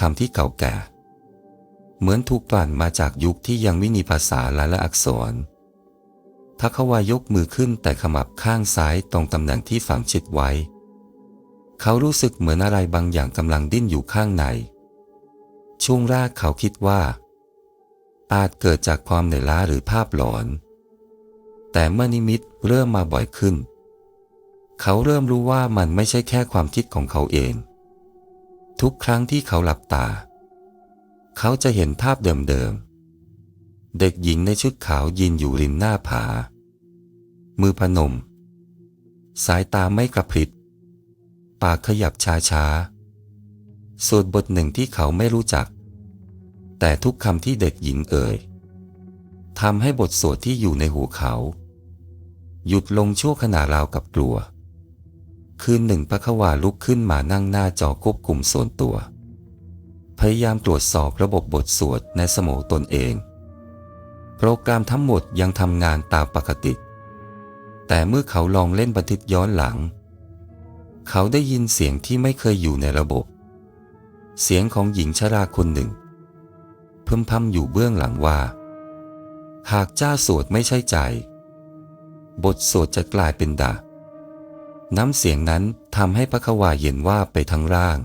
คำที่เก่าแก่ เหมือนถูกกลั่นมาจากยุคที่ยังไม่มีภาษาและละอักษรทักขวายกมือขึ้นแต่ขมับข้างซ้ายตรงตำแหน่งที่ฝังชิดไว้ เขารู้สึกเหมือนอะไรบางอย่างกำลังดิ้นอยู่ข้างใน ช่วงแรกเขาคิดว่า อาจเกิดจากความเหนื่อยล้าหรือภาพหลอน แต่เมื่อนิมิตเริ่มมาบ่อยขึ้น เขาเริ่มรู้ว่ามันไม่ใช่แค่ความคิดของเขาเอง ทุกครั้งที่เขาหลับตา เขาจะเห็นภาพเดิมๆ เด็กหญิงในชุดขาวยืนอยู่ริมหน้าผา มือพนม สายตาไม่กระพริบ ปากขยับช้าๆสวดบทหนึ่งที่เขาไม่รู้จัก แต่ทุกคำที่เด็กหญิงเอ่ยทำให้บทสวดที่อยู่ในหูเขา หยุดลงชั่วขณะราวกับกลัว คืนหนึ่งพระควาลุกขึ้นมานั่งหน้าจอควบคุมส่วนตัว พยายามตรวจสอบระบบบทสวดในสมองตนเอง โปรแกรมทั้งหมดยังทำงานตามปกติ แต่เมื่อเขาลองเล่นบันทึกย้อนหลัง เขาได้ยินเสียงที่ไม่เคยอยู่ในระบบ เสียงของหญิงชราคนหนึ่งพึมพำอยู่เบื้องหลังว่า หากเจ้าสวดไม่ใช่ใจ บทสวดจะกลายเป็นดา น้ำเสียงนั้นทำให้พระควาเย็นว่าไปทั้งร่าง